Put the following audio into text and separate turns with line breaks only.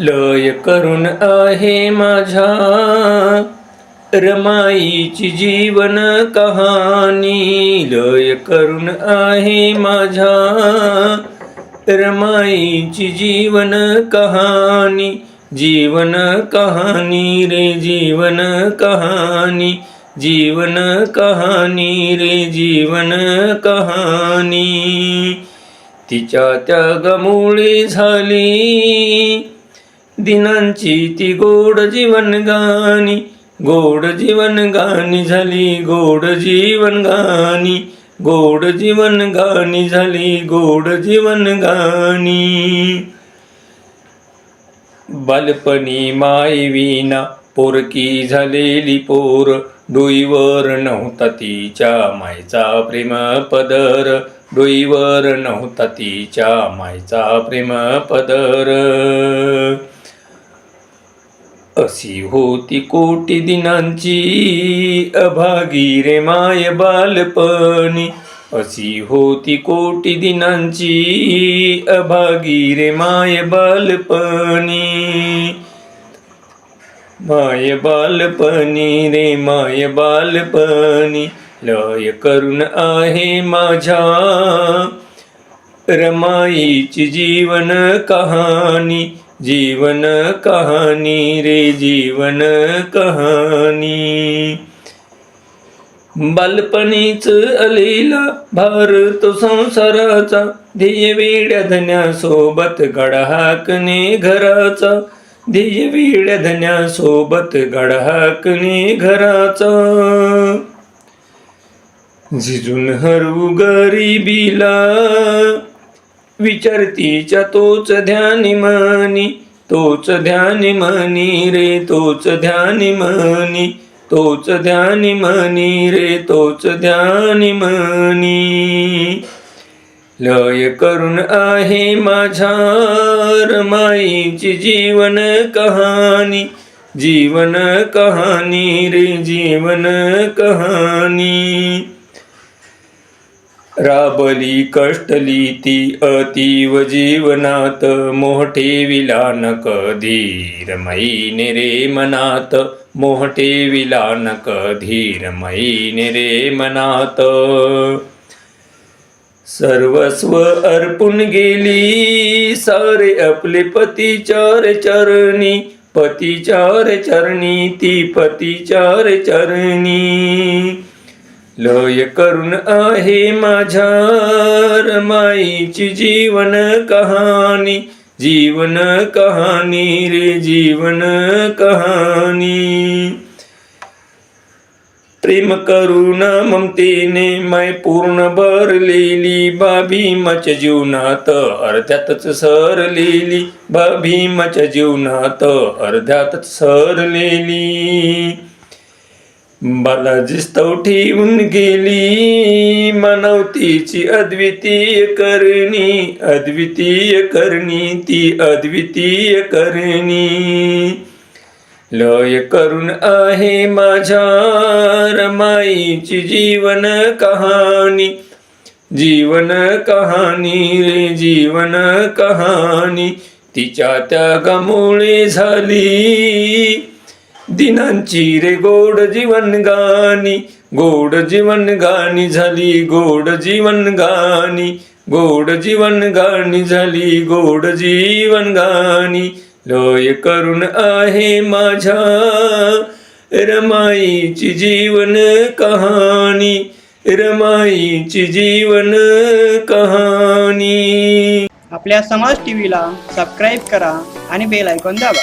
लय करून आहे माझ्या रमाईची जीवन कहाणी. लय करून आहे माझ्या रमाईची जीवन कहाणी. जीवन कहाणी रे जीवन कहाणी. जीवन कहाणी रे जीवन कहाणी तिच्या त्यागमुळे झाली दिनांची ती गोड जीवन गाणी. गोड जीवन गाणी झाली गोड जीवन गाणी. गोड जीवन गाणी झाली गोड जीवन गाणी. बालपणी माय विना पोरकी झालेली पोर. डोईवर नव्हता तिच्या मायचा प्रेम पदर. डोईवर नव्हता तिच्या मायचा प्रेम पदर. अशी होती कोटी दिनांची अभागी रे माय बालपणी. अशी होती कोटी दिनांची अभागी रे माय बालपणी. माय बालपणी रे माय बालपणी. लय करून आहे माझ्या रमाईची जीवन कहाणी जीवन कहाणी रे जीवन कहाणी. बालपणीच अलीला भारत संसाराचा ध्येय वेड्या धन्यासोबत गडहाकने घराचा. ध्येय धन्यासोबत गडहाकणे घराचा. झिजून हरू गरिबीला विचारतीच्या तोच ध्यानी मानी तोच ध्यानी मानी रे तोच ध्यानी मानी तोच ध्यानी मानी रे तोच ध्यानी मानी. लय करून आहे माझ्या रमाईची जीवन कहाणी जीवन कहाणी रे जीवन कहाणी. राबली कष्टली ती अतीव जीवनात मोहटे विलान कधीर मैने रे मनात मोहटे विलान कधीर मैने रे मनात. सर्वस्व अर्पून गेली. सारे आपले पतीचार चरणी पतीचार चरणी ती पतीचार चरणी. लय करून आहे माझ्या रमाईची जीवन कहाणी जीवन कहाणी रे जीवन कहाणी. प्रेम करुणा ममतेने माय पूर्ण भरलेली बाभीमाच्या जीवनात अर्ध्यातच सरलेली बाभीमाच्या जीवनात अर्ध्यातच सरलेली बालाजी स्तव ठेवून गेली. मानवतीची अद्वितीय करणी. अद्वितीय करणी ती अद्वितीय करणी. लय करून आहे माझ्या रमाईची जीवन कहाणी. जीवन कहाणी रे जीवन कहाणी. तिच्या त्यागामुळे झाली. दिनांची रे गोड जीवन गाणी. गोड जीवन गाणी झाली गोड जीवन गाणी. गोड जीवन गाणी झाली गोड जीवन गाणी. लय करून आहे माझ्या रमाईची जीवन कहाणी रमाईची जीवन कहाणी.
आपल्या समाज टीव्हीला सबस्क्राईब करा आणि बेल ऐकून दाबा.